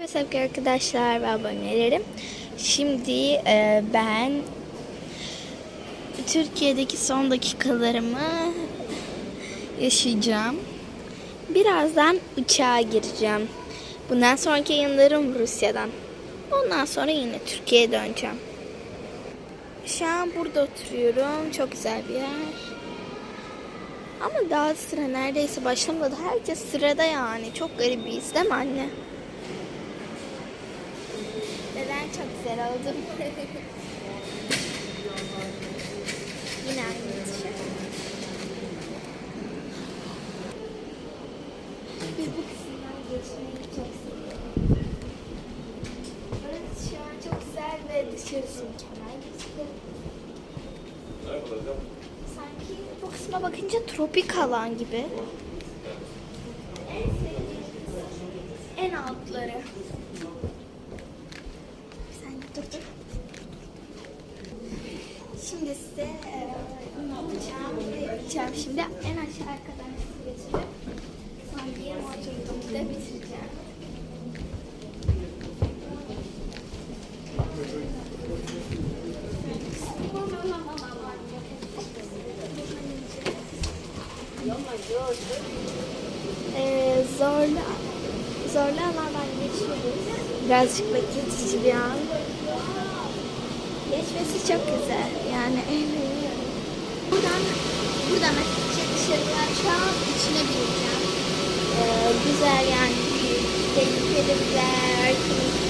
Evet sevgili arkadaşlar ve abonelerim. Şimdi e, ben Türkiye'deki son dakikalarımı yaşayacağım. Birazdan uçağa gireceğim. Bundan sonraki yayınlarım Rusya'dan. Ondan sonra yine Türkiye'ye döneceğim. Şu an burada oturuyorum. Çok güzel bir yer. Ama daha sıra neredeyse başlamadı. Herkes sırada yani. Çok garibiyiz değil mi anne? Neden çok güzel oldum. Yine aynı tişört. Biz bu kısımdan geçmeyi çok seviyoruz. Burası şu an çok güzel ve dışarısı mükemmel gözüküyor. Sanki bu kısma bakınca tropik alan gibi. En sevdiğim kısım en altları. Şimdi size e, uçağımı yapacağım. Şimdi en aşağı kadar sizi götürüp sonra diğer oturduğumda bitireceğim. Ee, zorlu, zorlu alandan geçiyoruz. Birazcık bekletici bir an. Geçmesi çok güzel. Yani eğleniyorum. Buradan, buradan açıkça dışarıya şu an içine bineceğim. Ee, güzel yani. Tehlikeli bir yer.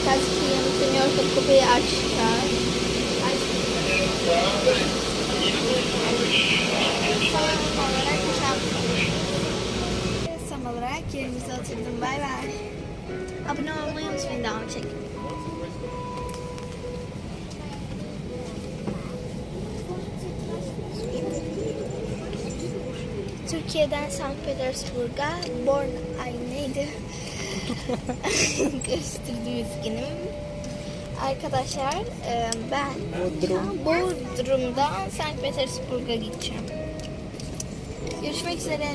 Kaskı yanıtlanıyorsa kapıyı uçağım. Son olarak yerimize oturdum. Bay bay. Abone olmayı unutmayın. Devam çekin. Türkiye'den Sankt Petersburg'a Born ay neydi? Karıştırdım üzgünüm. Arkadaşlar e, ben Bodrum. Bodrum'dan Sankt Petersburg'a gideceğim. Görüşmek üzere.